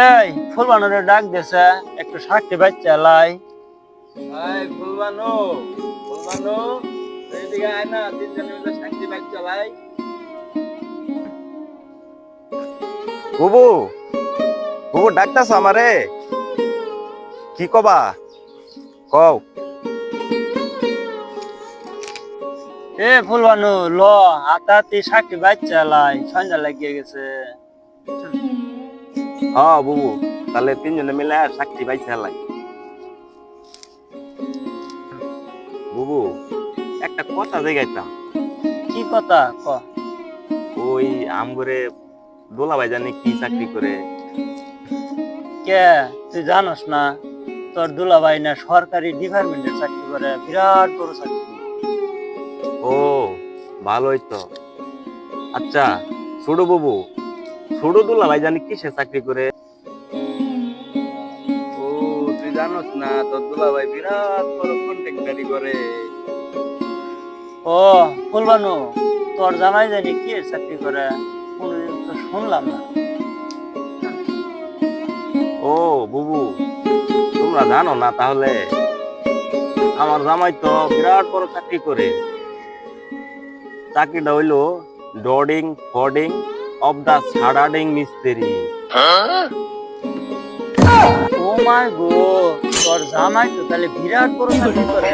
এই ফুলবানুরে ডাক দিছে একটু সাক্ষী বাচ্চা লাই। এই ফুলবানু ফুলবানু এইদিকে আয় না তিনজনে মিলে শান্তি বাইক চালাই বুবু বুবু ডাকতাছ আমারে? কি কবা? কও। এ ফুলবানু ল হাতাহাতি সাক্ষী বাচ্চা লাই সন্ধ্যা লাগিয়ে গেছে। হ্যাঁ বুবু। তাহলে তিনজনে মিলে সাক্ষী পাইছে লাই বুবু একটা কথা দেখাইতাম। কি কথা? ক। ওই আমগরে দোলাভাই জানি কি চাকরি করে। কে? তুই জানোস না? তোর দুলাভাই না সরকারি ডিপার্টমেন্টের চাকরি করে বিরাট বড় চাকরি। ও ভালোই তো। আচ্ছা ছোট বাবু ছোট দুলাভাই জানি কিসে চাকরি করে? ও তুই জানোস না তোর দুলা ভাই বিরাট বড় কন্ট্রাক্টারি করে। ও ফুলবানু তোর জামাই জানি কি চাকরি করে? কোনোদিন তো শুনলাম না। ও বুবু তোমরা জানো না তাহলে? আমার জামাই তো বিরাট বড় চাকরি করে। চাকরিটা হইল ডডিং ফডিং অফ দ্য সারাডিং মিস্ত্রি ও মাই গো তোর জামাই তো তাহলে বিরাট বড় করে